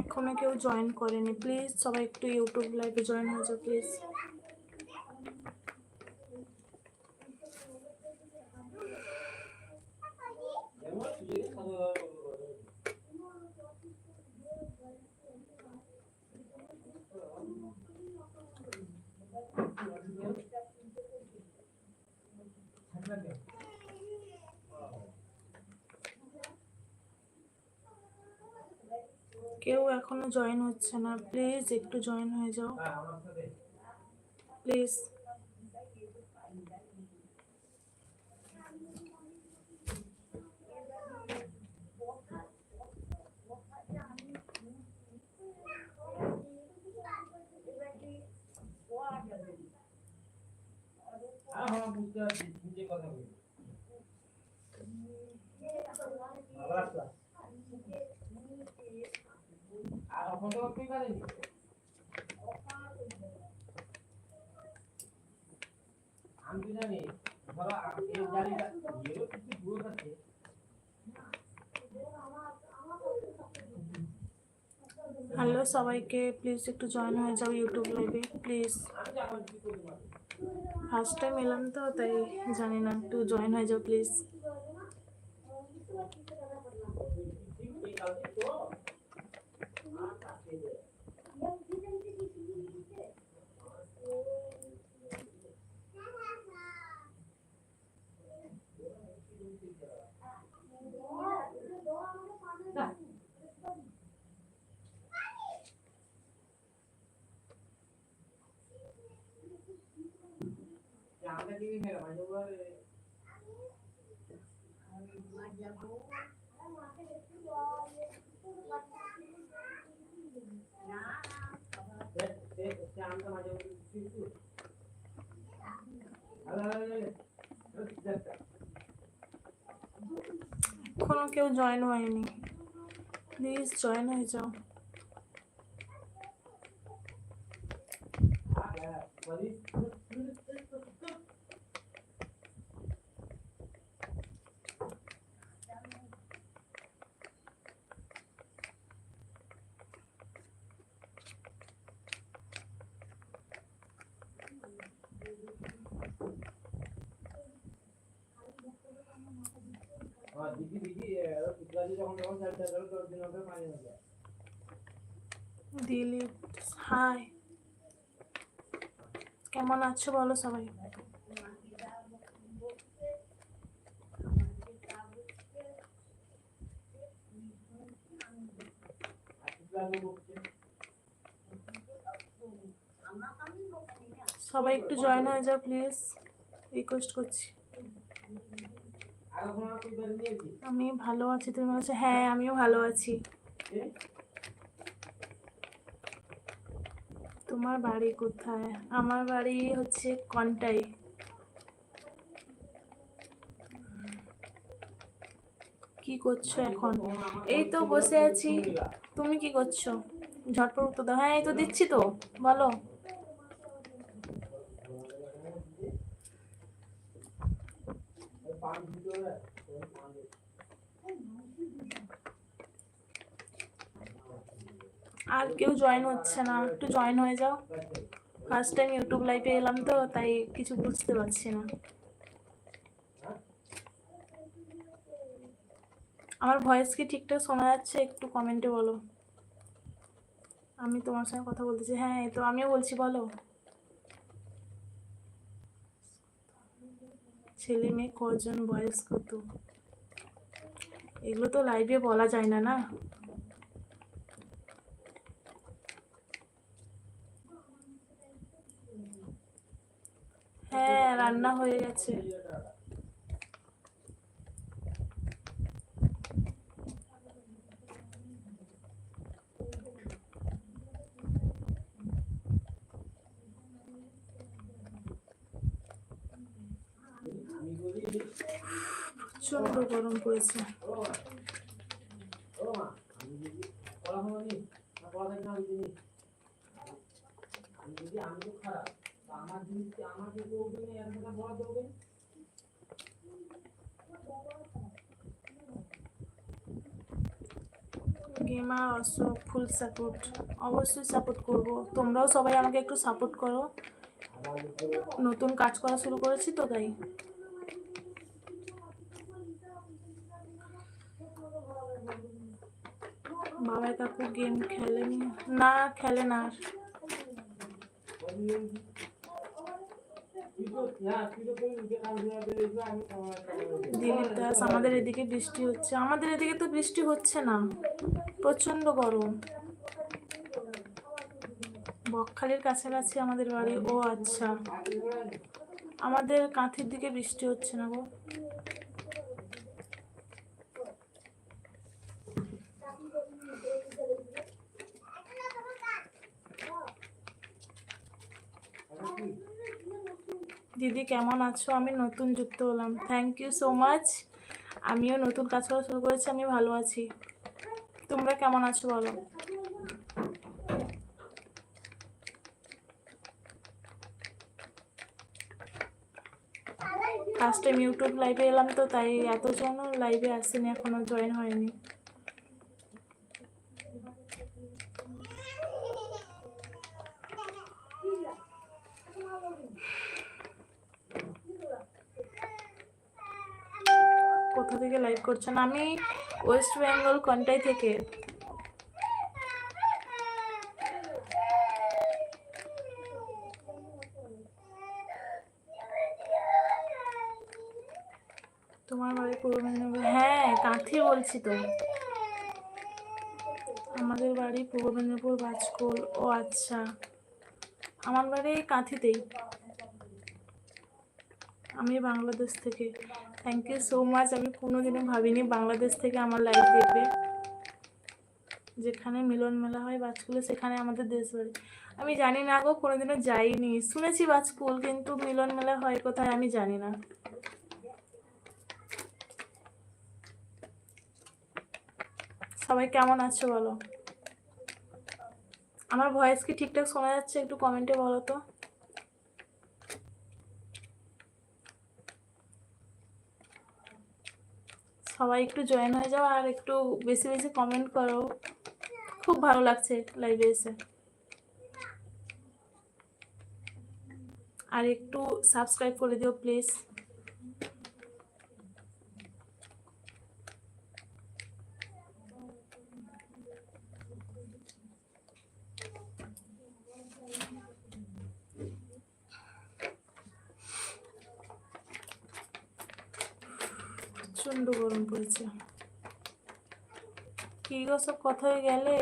এখনও কেউ জয়েন করেনি প্লিজ সবাই একটু ইউটিউব লাইভে জয়েন হয়ে যাও প্লিজ কেউ এখনও জয়েন হচ্ছে না। প্লিজ একটু জয়েন হয়ে যাও। প্লিজ বুঝতে পারছি কথা বলি আবার আসলা। আর ওখান থেকে তুই কাজে নি? আমি জানি ধরো এই গাড়িটা এরও কিছু দূর আছে। হ্যালো সবাইকে প্লিজ একটু জয়েন হয়ে যাও ইউটিউব লাইভে প্লিজ ফার্স্ট টাইম এলাম তো তাই জানি না একটু জয়েন হয়ে যাও প্লিজ এই কাজে তো আমরা কি মেরা মানে ওর সে সে আমটা মাঝে মাঝে কিছু আলা আলা এখনও কেউ জয়েন হয়নি প্লিজ জয়েন হয়ে যাও হ্যাঁ দিদি দিদি পিছলাজি যখন যখন চালতে গেল তোর দিন ওকে পানি হয়ে যায় দিলীপ, হাই। কেমন আছো বলো সবাই? সবাই একটু জয়েন হয়ে যাও প্লিজ রিকোয়েস্ট করছি। আমি ভালো আছি, তুমি বলছো হ্যাঁ আমিও ভালো আছি? তোমার বাড়ি কোথায়? আমার বাড়ি হচ্ছে কন্টাই। কি করছ এখন? এই তো বসে আছি। তুমি কি করছ? ঝটপট উত্তর হ্যাঁ এই তো দিচ্ছি তো। বলো। দিতে আর কেউ জয়েন হচ্ছে না। একটু জয়েন হয়ে যাও। ফার্স্ট টাইম ইউটিউব লাইভে এলাম তো, তাই কিছু বুঝতে পারছি না। আমার ভয়েস কি ঠিকঠাক শোনা যাচ্ছে? একটু কমেন্টে বলো। আমি তোমার সঙ্গে কথা বলতেছি হ্যাঁ তো আমিও বলছি, বলো। ছেলে মেয়ে কজন বয়স কত এগুলো তো লাইভে বলা যায় না না হ্যাঁ রান্না হয়ে গেছে। প্রচণ্ড গরম পড়েছে। আমি যদি আমি তো খারাপ গেমার অশোক ফুল সাপোর্ট অবশ্যই সাপোর্ট করব। তোমরাও সবাই আমাকে একটু সাপোর্ট করো। নতুন কাজ করা শুরু করেছি তো তাই। বাবাই কাকু গেম খেলেনি। না, খেলে না আর। দিলীপ দাস, আমাদের এদিকে বৃষ্টি হচ্ছে। আমাদের এদিকে তো বৃষ্টি হচ্ছে না। প্রচণ্ড গরম। বকখালির কাছাকাছি আমাদের বাড়ি। ও আচ্ছা। আমাদের কাঁথির দিকে বৃষ্টি হচ্ছে না গো। দিদি কেমন আছো? আমি নতুন যুক্ত হলাম। থ্যাংক ইউ সো মাচ আমিও নতুন কাজ করা শুরু করেছি, আমি ভালো আছি। তোমরা কেমন আছো বলো? ফার্স্ট টাইম ইউটিউব লাইভে এলাম তো, তাই এতজন লাইভে আসেনি, এখনও জয়েন হয়নি কোথা থেকে লাইভ করছেন আমি ওয়েস্ট বেঙ্গল কন্টাই থেকে? তোমার বাড়ি পূর্ব মেদিনীপুর। হ্যাঁ কাঁথি বলছি তো। আমাদের বাড়ি পূর্ব মেদিনীপুর বাজকুল। ও আচ্ছা। আমার বাড়ি কাঁথিতেই। আমি বাংলাদেশ থেকে। থ্যাংক ইউ সো মাচ আমি কোনোদিনও ভাবিনি বাংলাদেশ থেকে আমার লাইভ দেখবে যেখানে মিলন মেলা হয় বাজকুলে সেখানে আমাদের দেশ বাড়ি আমি জানি না গো, কোনোদিনও যাইনি। শুনেছি বাজকুল কিন্তু মিলন মেলা হয় কোথায় আমি জানি না। সবাই কেমন আছো বলো? আমার ভয়েস কি ঠিকঠাক শোনা যাচ্ছে? একটু কমেন্টে বলো তো। সবাই একটু জয়েন হয়ে যাও আর একটু বেশি বেশি কমেন্ট করো। খুব ভালো লাগছে লাইভে এসে। আর একটু সাবস্ক্রাইব করে দিও প্লিজ প্রচণ্ড গরম পড়েছে গো সব কোথায় গেলে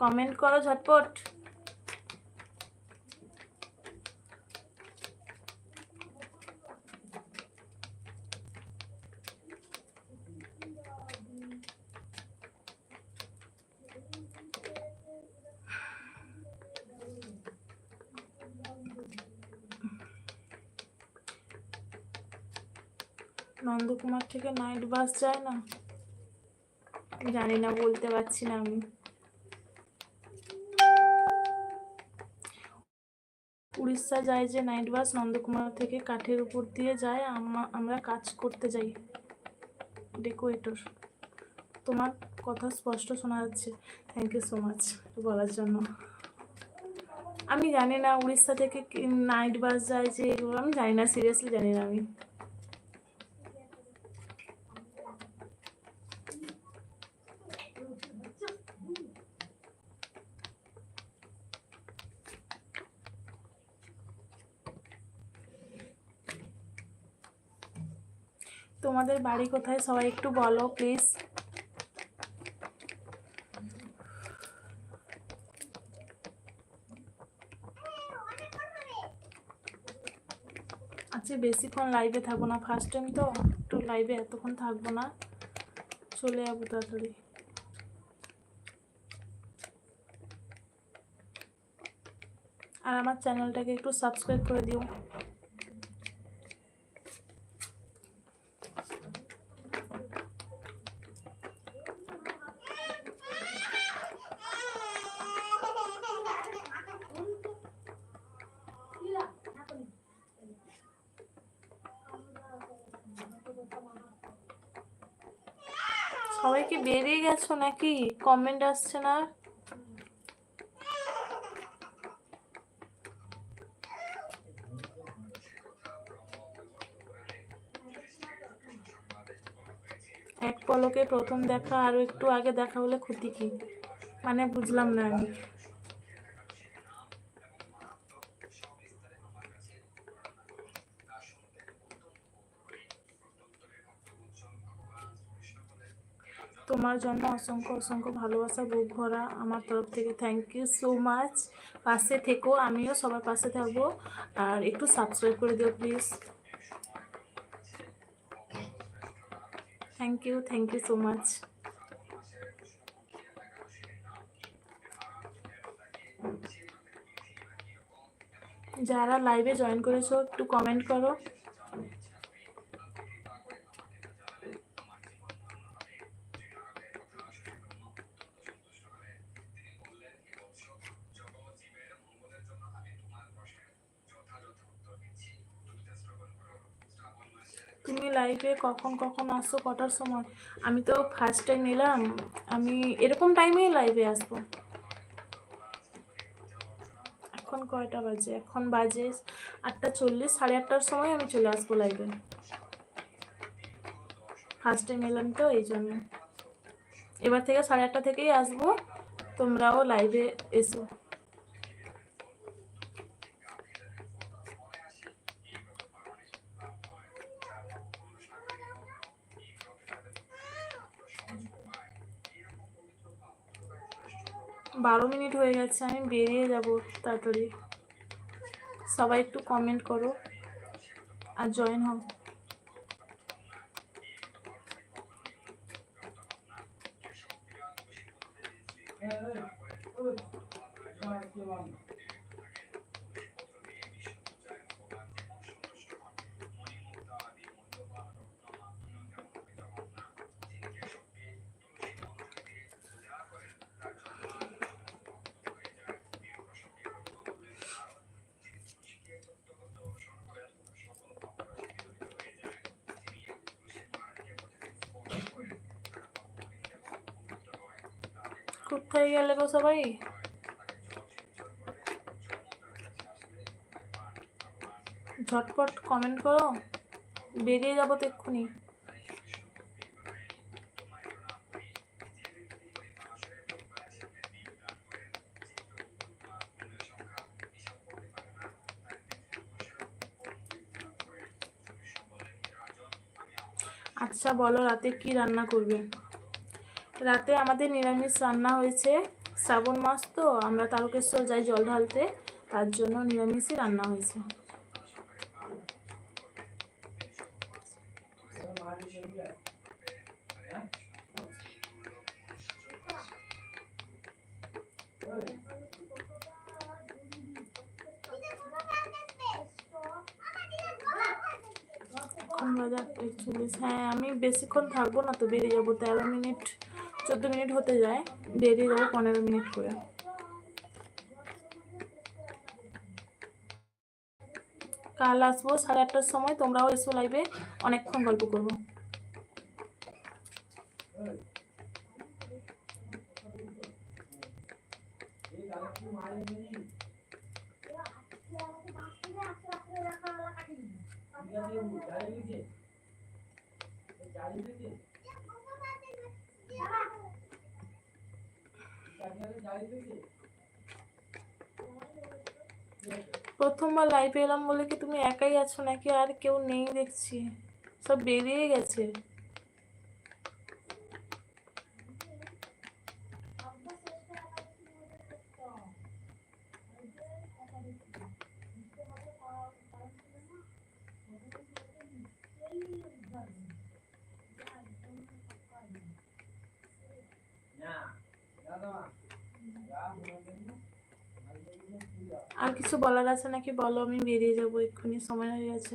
কমেন্ট করো ঝটপট। নন্দকুমার থেকে নাইট বাস যায় না? জানি না, বলতে পারছি না আমি। উড়িষ্যা যায় যে নাইট বাস নন্দকুমার থেকে কাঠের উপর দিয়ে যায়, আমা- আমরা কাজ করতে যাই। ডেকোরেটর তোমার কথা স্পষ্ট শোনা যাচ্ছে। থ্যাংক ইউ সো মাচ বলার জন্য। আমি জানি না উড়িষ্যা থেকে নাইট বাস যায় যে এগুলো, আমি জানি না সিরিয়াসলি জানি না আমি। তোমাদের বাড়ি কোথায় সবাই একটু বলো প্লিজ আচ্ছা বেশিক্ষণ লাইভে থাকব না ফার্স্ট টাইম তো, একটু লাইভে এতক্ষণ থাকব না। চলে যাব তাড়াতাড়ি। আর আমার চ্যানেলটাকে একটু সাবস্ক্রাইব করে দিও সবাই কি গেছো নাকি? কমেন্ট আসছে না? এক পলকে প্রথম দেখা, আরও একটু আগে দেখা হলে ক্ষতি কি? মানে বুঝলাম না আমি। তোমার জন্য অসংখ্য অসংখ্য ভালোবাসা, বুক ভরা আমার তরফ থেকে। থ্যাংক ইউ সো মাচ পাশে থেকো, আমিও সবার পাশে থাকব। আর একটু সাবস্ক্রাইব করে দিও please thank you thank you so much যারা লাইভে জয়েন করেছ, একটু কমেন্ট করো। তুমি লাইভে কখন কখন আসছো, কটার সময়? আমি তো ফার্স্ট টাইম এলাম, আমি এরকম টাইমেই লাইভে আসব। এখন কয়টা বাজে? এখন বাজে আটটা চল্লিশ, সাড়ে আটটার সময় আমি চলে আসব লাইভে ফার্স্ট টাইম এলাম তো, এই জন্য। এবার থেকে সাড়ে আটটা থেকেই আসব, তোমরাও লাইভে এসো। বারো মিনিট হয়ে গেছে, আমি বেরিয়ে যাব তাড়াতাড়ি। সবাই একটু কমেন্ট করো আর জয়েন হও। কোথায় গেলে গো সবাই। ঝটপট কমেন্ট করো, বেরিয়ে যাব তো এক্ষুনি। আচ্ছা বলো, রাতে কি রান্না করবে? রাতে আমাদের নিরামিষ রান্না হয়েছে শ্রাবণ মাস তো, আমরা তারকেশ্বর যাই জল ঢালতে, তার জন্য নিরামিষই রান্না হয়েছে। হ্যাঁ আমি বেশিক্ষণ থাকব না তো বেরিয়ে যাব, তেরো মিনিট। চোদ্দ মিনিট হতে যায় বেরিয়ে যাব পনেরো মিনিট করে। কাল আসব সাড়ে আটটার সময়, তোমরাও এসো লাইভে অনেকক্ষণ গল্প করব। প্রথমবার লাইভে এলাম বলে কি তুমি একাই আছো নাকি আর কেউ নেই দেখছি। সব বেরিয়ে গেছে আর কিছু বলার আছে নাকি? বলো আমি বেরিয়ে যাব এক্ষুনি সময় হয়ে গেছে।